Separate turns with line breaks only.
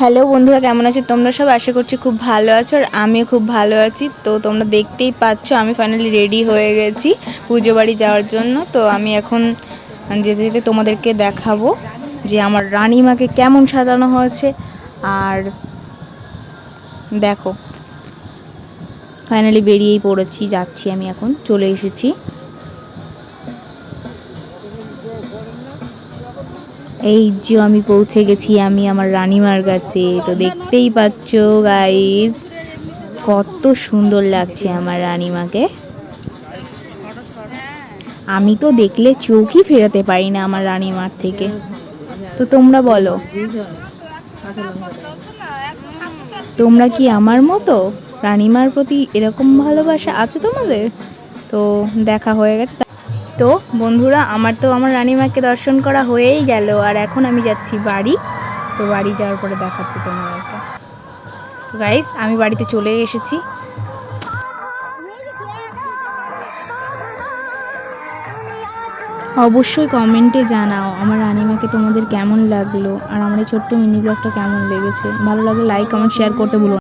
Hello বন্ধুরা, কেমন আছো? তোমরা সব আশা করছি খুব ভালো আছো আর আমিও খুব ভালো আছি। তো তোমরা দেখতেই পাচ্ছ, আমি ফাইনালি রেডি হয়ে গেছি পুজো বাড়ি যাওয়ার জন্য। তো আমি এখন যেতে যেতে তোমাদেরকে দেখাবো যে আমার রানীমাকে কেমন সাজানো হয়েছে। আর দেখো ফাইনালি বেরিয়েই পড়েছি, যাচ্ছি আমি এখন, চলে এসেছি। এই যে আমি পৌঁছে গেছি, আমি আমার রানীমার কাছে। তো দেখতেই পাচ্ছ গাইজ কত সুন্দর লাগছে আমার রানীমাকে। আমি তো দেখলে চোখই ফেরাতে পারি না আমার রানীমার থেকে। তো তোমরা বলো, তোমরা কি আমার মতো রানীমার প্রতি এরকম ভালোবাসা আছে তোমাদের? তো দেখা হয়ে গেছে। তো বন্ধুরা, আমার তো আমার রানীমাকে দর্শন করা হয়েই গেল আর এখন আমি যাচ্ছি বাড়ি। তো বাড়ি যাওয়ার পরে দেখাচ্ছি তোমাদেরকে। গাইস আমি বাড়িতে চলে এসেছি। অবশ্যই কমেন্টে জানাও আমার রানিমাকে তোমাদের কেমন লাগল আর আমার এই ছোট্ট মিনি ব্লগটা কেমন লেগেছে। ভালো লাগলে লাইক কমেন্ট শেয়ার করতে ভুলো না।